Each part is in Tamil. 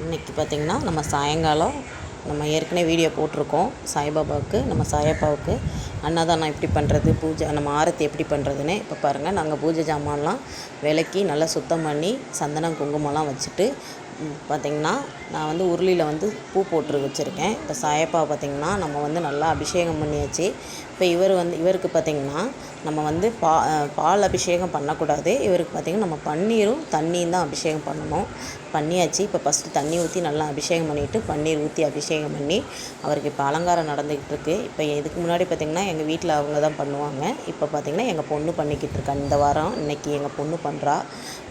இன்றைக்கி பார்த்திங்கன்னா நம்ம சாயங்காலம் நம்ம ஏற்கனவே வீடியோ போட்டிருக்கோம் சாய்பாபாவுக்கு நம்ம சாயப்பாவுக்கு. அன்னதானம் எப்படி பண்ணுறது பூஜை நம்ம ஆரத்தி எப்படி பண்ணுறதுன்னு இப்போ பாருங்கள் நாங்கள் பூஜை ஜாமான்லாம் விளக்கி நல்லா சுத்தம் பண்ணி சந்தனம் குங்குமம்லாம் வச்சுட்டு பார்த்திங்கன்னா நான் வந்து உருளியில் வந்து பூ போட்டு வச்சுருக்கேன். இப்போ சாயப்பா பார்த்திங்கன்னா நம்ம வந்து நல்லா அபிஷேகம் பண்ணியாச்சு. இப்போ இவர் வந்து இவருக்கு பார்த்திங்கன்னா நம்ம வந்து பா பால் அபிஷேகம் பண்ணக்கூடாது. இவருக்கு பார்த்திங்கன்னா நம்ம பன்னீரும் தண்ணியும் தான் அபிஷேகம் பண்ணணும். பண்ணியாச்சு. இப்போ ஃபஸ்ட்டு தண்ணி ஊற்றி நல்லா அபிஷேகம் பண்ணிவிட்டு பன்னீர் ஊற்றி அபிஷேகம் பண்ணி அவருக்கு இப்போ அலங்காரம் நடந்துக்கிட்டு இருக்குது இப்போ இதுக்கு முன்னாடி பார்த்திங்கன்னா எங்கள் வீட்டில் அவங்க தான் பண்ணுவாங்க. இப்போ பார்த்திங்கன்னா எங்கள் பொண்ணு பண்ணிக்கிட்டு இருக்கா. இந்த வாரம் இன்னைக்கு எங்கள் பொண்ணு பண்ணுறா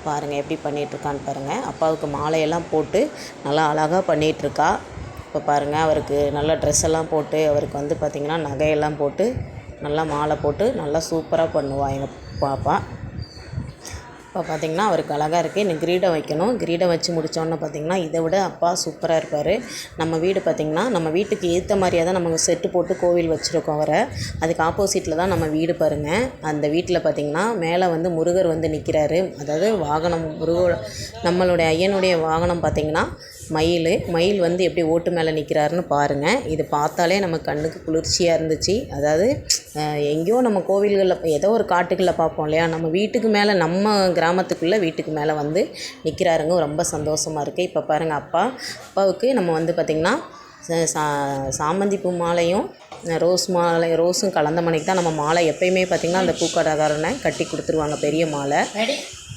பாருங்கள் எப்படி பண்ணிகிட்ருக்கான்னு பாருங்கள் அப்பாவுக்கு மாலையெல்லாம் போட்டு நல்லா அழகாக பண்ணிகிட்ருக்கா இப்போ பாருங்கள் அவருக்கு நல்ல ட்ரெஸ் எல்லாம் போட்டு அவருக்கு வந்து பார்த்திங்கன்னா நகையெல்லாம் போட்டு நல்லா மாலை போட்டு நல்லா சூப்பராக பண்ணுவா எங்கள் பாப்பா. இப்போ பார்த்திங்கன்னா அவருக்கு அழகாக இருக்குது இன்னும் கிரீடம் வைக்கணும். கிரீடம் வச்சு முடித்தோன்னே பார்த்திங்கன்னா இதை விட அப்பா சூப்பராக இருப்பார். நம்ம வீடு பார்த்திங்கன்னா நம்ம வீட்டுக்கு ஏற்ற மாதிரியே தான் நம்ம செட்டு போட்டு கோவில் வச்சுருக்கோம் அவரை. அதுக்கு ஆப்போசிட்டில் தான் நம்ம வீடு பாருங்கள் அந்த வீட்டில் பார்த்திங்கன்னா மேலே வந்து முருகர் வந்து நிற்கிறாரு அதாவது வாகனம் முருக நம்மளுடைய ஐயனுடைய வாகனம் பார்த்திங்கன்னா மயில். மயில் வந்து எப்படி ஓட்டு மேலே நிற்கிறாருன்னு பாருங்கள் இது பார்த்தாலே நம்ம கண்ணுக்கு குளிர்ச்சியாக இருந்துச்சு. அதாவது எங்கேயோ நம்ம கோவில்களில் ஏதோ ஒரு காட்டுக்குள்ளே பார்ப்போம் இல்லையா? நம்ம வீட்டுக்கு மேலே நம்ம கிராமத்துக்குள்ளே வீட்டுக்கு மேலே வந்து நிற்கிறாருங்க. ரொம்ப சந்தோஷமாக இருக்குது இப்போ பாருங்கள் அப்பா அப்பாவுக்கு நம்ம வந்து பார்த்திங்கன்னா சா சாமந்தி பூ மாலையும் ரோஸ் மாலை ரோஸும் கலந்த மணிக்கு தான் நம்ம மாலை எப்பயுமே பார்த்திங்கன்னா அந்த பூக்கடைக்காரனை கட்டி கொடுத்துருவாங்க. பெரிய மாலை.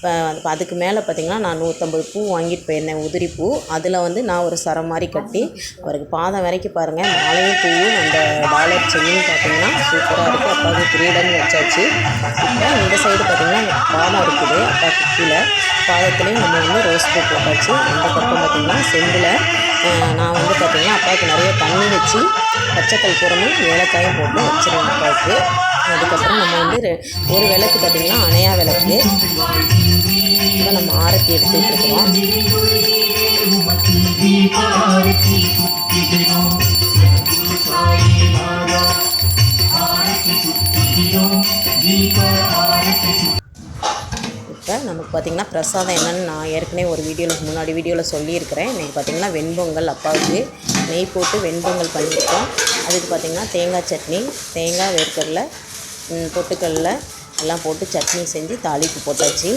இப்போ அதுக்கு மேலே பார்த்திங்கன்னா நான் நூற்றம்பது பூ வாங்கிட்டு போயிருந்தேன் உதிரி பூ. அதில் வந்து நான் ஒரு சரம் மாதிரி கட்டி அவருக்கு பாதம் வரைக்கும் பாருங்கள் மாலையும் பூவும் அந்த டாலர் செயினும் பார்த்திங்கன்னா சூப்பராக இருக்குது அப்பாவுக்கு கிரீடம் வச்சாச்சு. இப்போ இந்த சைடு பார்த்திங்கன்னா பாதம் இருக்குது. அப்பாவுக்கு கீழே பாதத்துலேயும் நம்ம வந்து ரோஸ் பூ போட்டாச்சு. அந்த பக்கம் பார்த்திங்கன்னா செம்பில் நான் வந்து பார்த்திங்கன்னா அப்பாவுக்கு நிறைய தண்ணி வச்சு பச்சைக்கல் புறமும் ஏலக்காயும் போட்டு வச்சிருவேன் அப்பாவுக்கு. அதுக்கப்புறம் நம்ம வந்து ஒரு விளக்கு பார்த்திங்கன்னா அணையா விளக்கு. தான் நம்ம ஆரத்தி எடுத்துகிட்டு இருக்கிறோம் இப்போ நமக்கு பார்த்திங்கன்னா பிரசாதம் என்னென்னு நான் ஏற்கனவே ஒரு வீடியோவில் முன்னாடி வீடியோவில் சொல்லியிருக்கிறேன். இன்றைக்கி பார்த்திங்கன்னா வெண்பொங்கல் அப்பாவுக்கு நெய் போட்டு வெண்பொங்கல் பண்ணியிருக்கோம். அதுக்கு பார்த்திங்கன்னா தேங்காய் சட்னி தேங்காய் வேர்க்கடலை பொட்டுக்கடலை எல்லாம் போட்டு சட்னி செஞ்சு தாளிப்பு போட்டாச்சு.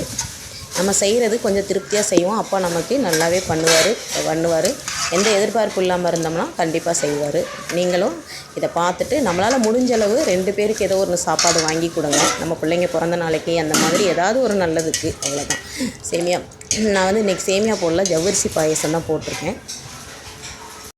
நம்ம செய்கிறது கொஞ்சம் திருப்தியாக செய்வோம். அப்போ நமக்கு நல்லாவே பண்ணுவார் பண்ணுவார். எந்த எதிர்பார்ப்பு இல்லாமல் இருந்தோம்னா கண்டிப்பாக செய்வார். நீங்களும் இதை பார்த்துட்டு நம்மளால் முடிஞ்சளவு ரெண்டு பேருக்கு ஏதோ ஒரு சாப்பாடு வாங்கி கொடுங்க. நம்ம பிள்ளைங்க பிறந்த நாளைக்கு அந்த மாதிரி ஏதாவது ஒரு நல்லதுக்கு. அவ்வளோதான் சேமியா நான் வந்து இன்றைக்கி சேமியா போடல ஜவ்வரிசி பாயசம் தான் போட்டிருக்கேன்.